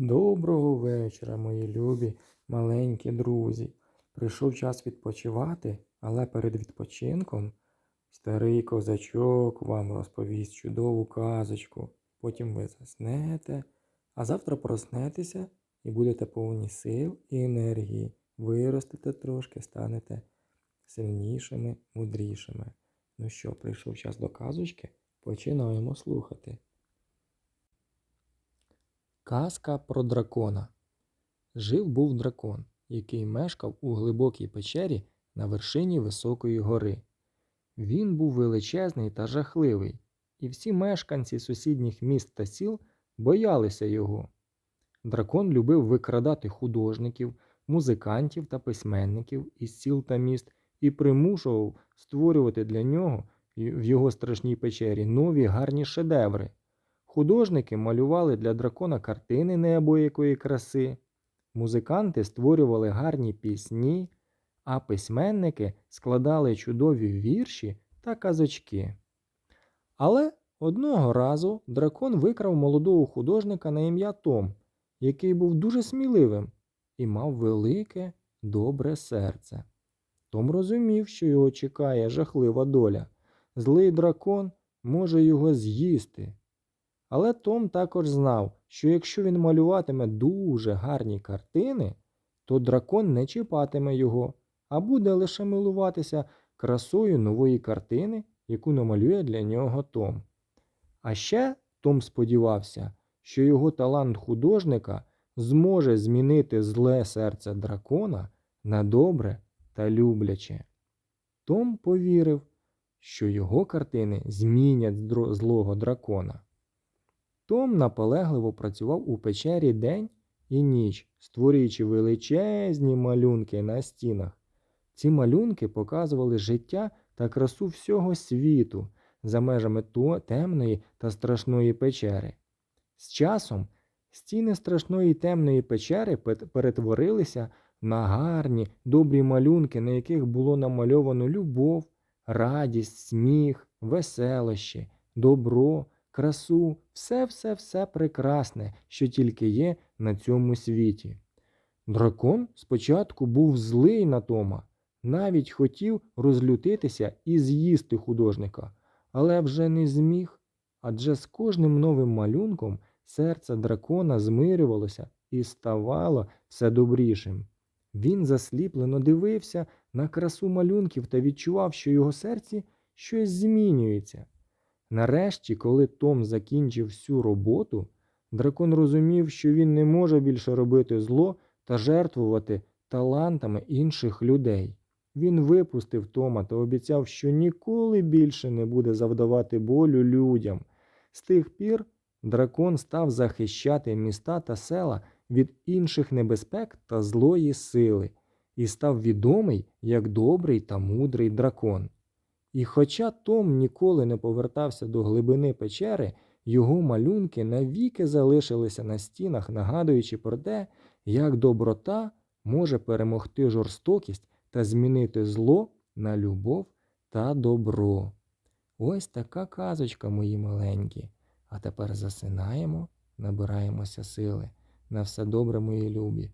вечора, мої любі, маленькі друзі. Прийшов час відпочивати, але перед відпочинком старий козачок вам розповість чудову казочку. Потім ви заснете, а завтра проснетеся і будете повні сил і енергії. Виростете трошки, станете сильнішими, мудрішими. Ну що, прийшов час до казочки? Починаємо слухати. Казка про дракона. Жив був дракон, який мешкав у глибокій печері на вершині високої гори. Він був величезний та жахливий, і всі мешканці сусідніх міст та сіл боялися його. Дракон любив викрадати художників, музикантів та письменників із сіл та міст і примушував створювати для нього в його страшній печері нові гарні шедеври. Художники малювали для дракона картини неабиякої краси, музиканти створювали гарні пісні, а письменники складали чудові вірші та казочки. Але одного разу дракон викрав молодого художника на ім'я Том, який був дуже сміливим і мав велике, добре серце. Том розумів, що його чекає жахлива доля. Злий дракон може його з'їсти. Але Том також знав, що якщо він малюватиме дуже гарні картини, то дракон не чіпатиме його, а буде лише милуватися красою нової картини, яку намалює для нього Том. А ще Том сподівався, що його талант художника зможе змінити зле серце дракона на добре та любляче. Том повірив, що його картини змінять злого дракона. Том наполегливо працював у печері день і ніч, створюючи величезні малюнки на стінах. Ці малюнки показували життя та красу всього світу за межами темної та страшної печери. З часом стіни страшної темної печери перетворилися на гарні, добрі малюнки, на яких було намальовано любов, радість, сміх, веселощі, добро, красу, все-все-все прекрасне, що тільки є на цьому світі. Дракон спочатку був злий на Тома, навіть хотів розлютитися і з'їсти художника, але вже не зміг, адже з кожним новим малюнком серце дракона змирювалося і ставало все добрішим. Він засліплено дивився на красу малюнків та відчував, що його серці щось змінюється. Нарешті, коли Том закінчив всю роботу, дракон розумів, що він не може більше робити зло та жертвувати талантами інших людей. Він випустив Тома та обіцяв, що ніколи більше не буде завдавати болю людям. З тих пір дракон став захищати міста та села від інших небезпек та злої сили і став відомий як добрий та мудрий дракон. І хоча Том ніколи не повертався до глибини печери, його малюнки навіки залишилися на стінах, нагадуючи про те, як доброта може перемогти жорстокість та змінити зло на любов та добро. Ось така казочка, мої маленькі. А тепер засинаємо, набираємося сили. На все добре, мої любі.